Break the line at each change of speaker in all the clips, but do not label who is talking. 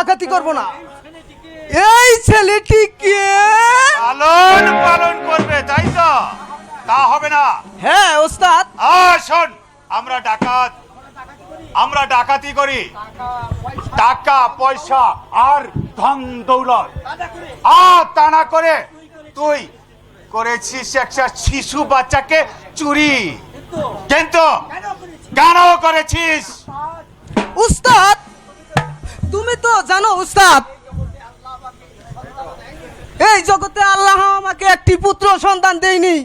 ডাকাতি করব না। এই ছেলেটিকে
পালন পালন করবে তাই তো? তা হবে না।
হ্যাঁ ওস্তাদ।
আ শোন আমরা ডাকাত। আমরা ডাকাতি করি। টাকা পয়সা আর ধন দৌলত। আ তা না করে তুই করেছিস একটা শিশু বাচ্চাকে চুরি। কিন্তু কেন করেছিস?
উস্তাদ তুমি তো জানো উস্তাদ। এই জগতে আল্লাহ আমাকে একটি পুত্র সন্তান দেয়নি।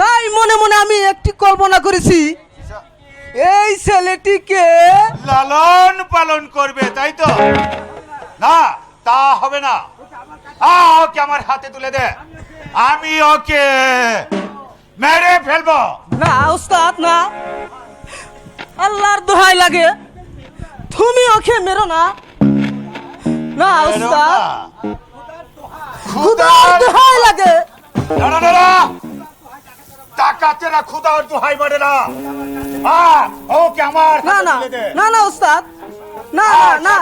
তাই মনে মনে আমি একটি কল্পনা করেছি। এই ছেলেটিকে
লালন পালন করবে তাই তো? না তা হবে না। ওকে আমার হাতে তুলে দে। আমি ওকে মেরে ফেলব।
না উস্তাদ না। আল্লাহর দোহাই লাগে। তুমি ওকে মেরো না। না উস্তাদ খুদার দোহাই লাগে।
না না না না। খুদার দোহাই না। আ ওকে আমার
না না না না উস্তাদ না না না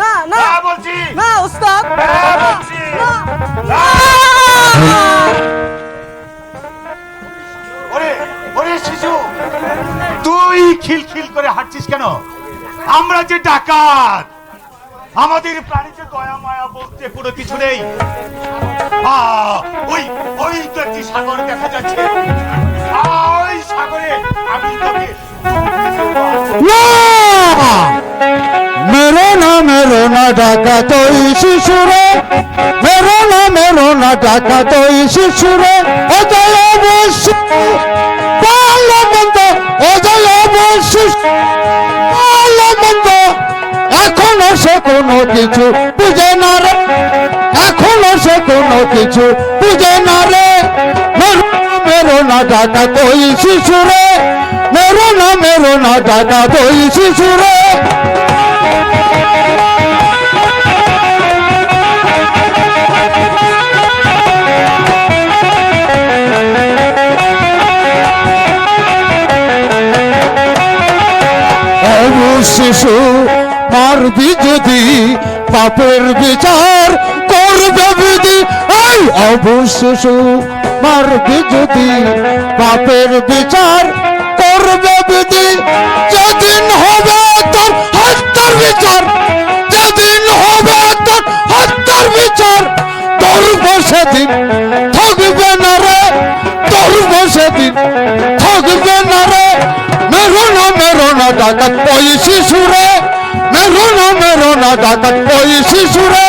না না।
হ্যাঁ বলছি।
না উস্তাদ
বলছি।
না।
ওরে ওরে শিশু তুই খিলখিল করে হাঁটছিস কেন? আমরা যে ডাকাত, আমাদের প্রাণীতে দয়া, মায়া, বলতে কোনো কিছু নেই। ওই ওই তো একটি সাগর দেখা যাচ্ছে। ওই সাগরে আমি তোকে
মেরো না মেরো না ডাকা তোই শিশুরে। মেরো না মেরো না ডাকা তোই শিশুরে। অজয় অবশ্য বাল্যবন্ধ, অজয় অবশ্য বাল্যবন্ধ সে কোনো কিছু বুঝে না রে। এখনও সে কোনো কিছু বুঝে না রে। মেরো না ডাকা তোই শিশুরে মেরো না মেরো না ডাকা তোই শিশুরে শিশু মারবি যদি পাপের বিচার করবে বিধি, এই অবু শিশু মারবি যদি পাপের বিচার করবে বিধি, যেদিন হবে তোর হত্যার বিচার, যেদিন হবে তোর হত্যার বিচার তোর সেদিন, থাকবে না রে তোর সেদিন, থাকবে না রে মেরো না মেরো না ডাকাত ওই শিশুরে মেরো না ডাকাত ওই শিশুরে।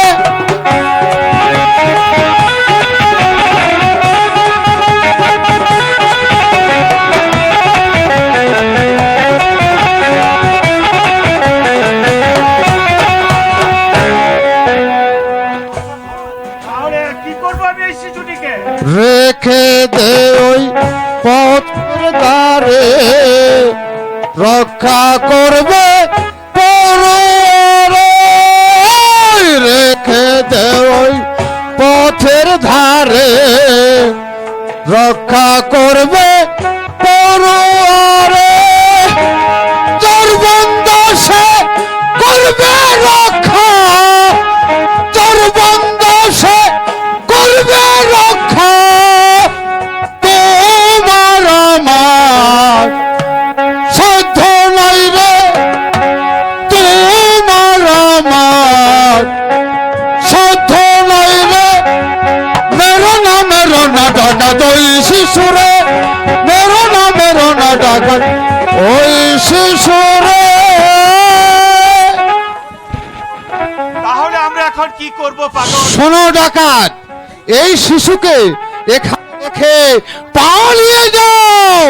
করব পাগল?
শোনো ডাকাত এই শিশুকে এখানে রেখে পালিয়ে যাও।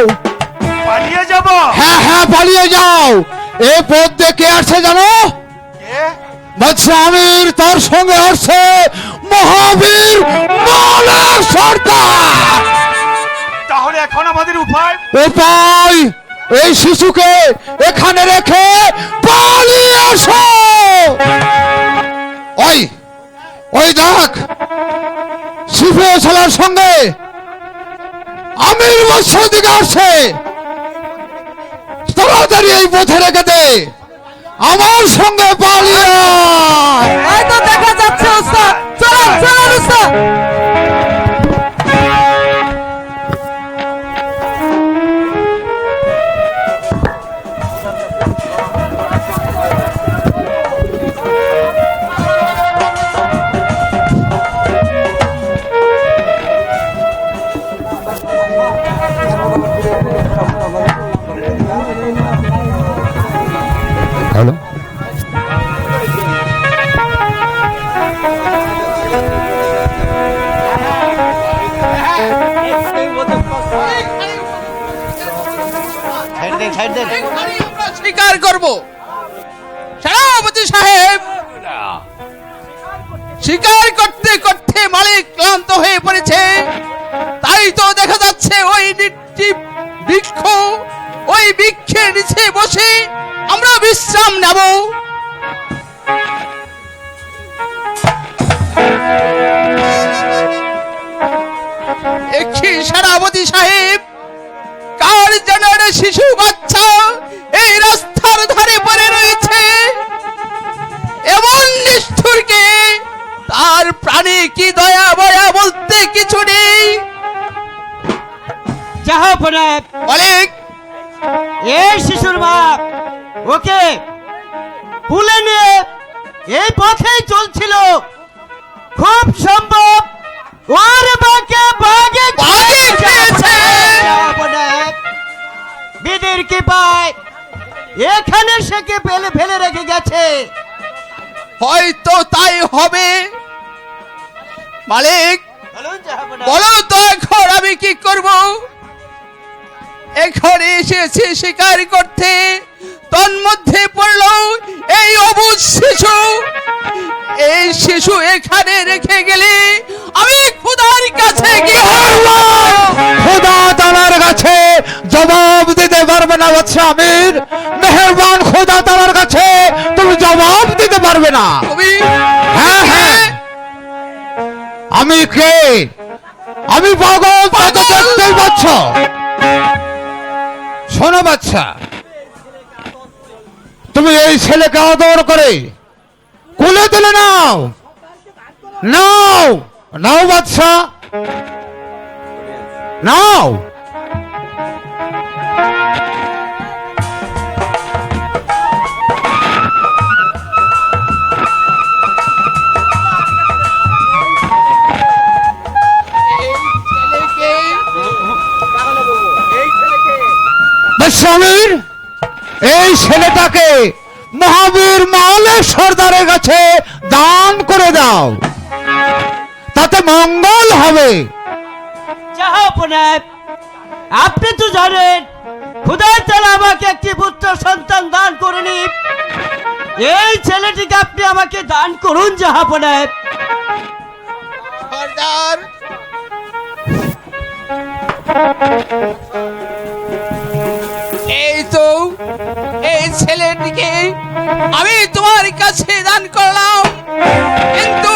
পালিয়ে যাব?
হ্যাঁ হ্যাঁ পালিয়ে যাও। এ পথ দেখে আসছে জানো?
কে?
মৎস্বামীর তার সঙ্গে আসছে মহাবীর মানব সর্দার
তাহলে এখন আমাদের উপায়?
উপায় এই শিশুকে এখানে রেখে পালিয়ে আসো ওই ওই দেখ সিফে সালার সঙ্গে আমির মৎস্য দিকে আসছে। তাড়াতাড়ি এই পথে রেখে দে, আমার সঙ্গে পালিয়ে
দেখা যাচ্ছে চলো চলুন
স্বীকার করব সেনাপতি সাহেব স্বীকার করতে করতে মালিক ক্লান্ত হয়ে পড়েছে তাই তো দেখা যাচ্ছে ওই বৃক্ষ ওই বৃক্ষের নিচে বসে আমরা বিশ্রাম নেব। সাহেব কার জানার শিশু বাচ্চা এই রাস্তার ধারে পড়ে রয়েছে? এমন নিষ্ঠুরকে তার প্রাণে কি দয়া বয়া বলতে কিছু নেই? অনেক।
এই শিশুর বাপ ওকে তুলে নিয়ে এই পথেই চলছিল। খুব সম্ভব ওর বাকে
বাঘে খেয়েছে।
বিদের কি পায় এখানে সেকে ফেলে ফেলে রেখে গেছে
হয়তো তাই হবে মালিক বলো তো এখন আমি কি করব এখানে এসেছি শিকার করতে তন্মধ্যে পড়ল এই অবুজ শিশু এই শিশু এখানে রেখে গেলে আমি খুদার কাছে
খোদা তালার কাছে জবাব দিতে পারবে না বাচ্চা আমির। মেহরবান খোদা তালার কাছে তুমি জবাব দিতে পারবে না। হ্যাঁ হ্যাঁ। আমি কে? আমি পাগল তা তো
পাগল!
দেখতেই পাচ্ছ? শোনো বাচ্চা তুমি এই ছেলেকে আদর করে তুলে নাও। নাও। নাও বাচ্চা নাও। স্বামীর এই ছেলেটাকে মহাবীর মালের সর্দারের কাছে দান করে দাও। তাতে মঙ্গল হবে।
আপনি তো জানেন খুদাই তালা আমাকে একটি পুত্র সন্তান দান করেনি এই ছেলেটিকে আপনি আমাকে দান করুন জাহাপনা
সর্দার। এই তো এই ছেলেটিকে আমি তোমার কাছে দান করলাম। কিন্তু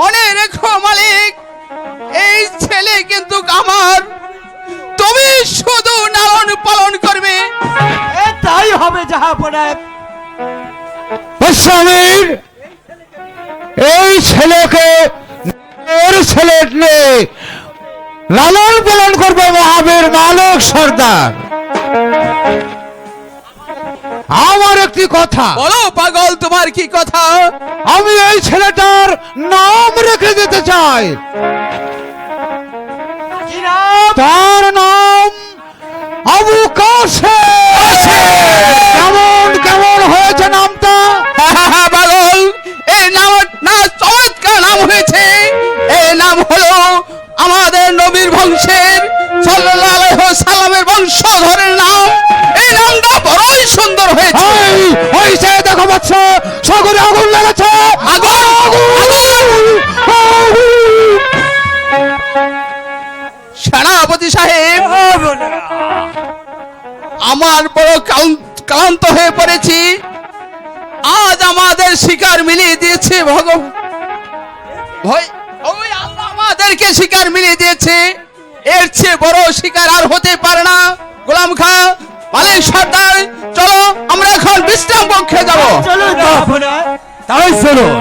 মনে রেখো মালিক এই ছেলে কিন্তু আমার। তুমি শুধু লালন পালন করবে।
এ তাই হবে জাহাপনা
স্বামীর এই ছেলেকে এর ছেলে নে লালন পালন করবে মহাবীর মালক সর্দার। আমার একটি কথা।
বলো পাগল তোমার কি কথা?
আমি এই ছেলেটার নাম রেখে দিতে চাই। তার নাম আবু কাসেম কেমন কেমন হয়েছে নামটা?
পাগল এই নাম না চমৎকার নাম হয়েছে। এই নাম হলো আমাদের নবীর বংশের সাল্লাল্লাহু আলাইহি সাল্লামের বংশধরের
সে দেখো বাচ্চ সাগরে আগুন লেগেছে!
আগুন! সেনাপতি সাহেব আমার বড় ক্লান্ত- হয়ে পড়েছি। আজ আমাদের শিকার মিলিয়ে দিয়েছে ভগবান ভয় আমাদেরকে শিকার মিলিয়ে দিয়েছে। এর চেয়ে বড় শিকার আর হতে পারে না। গোলাম খা মালিক সর্দার চলো আমরা এখন বিশ্রাম পক্ষে যাব।
চলো
তাই চলুন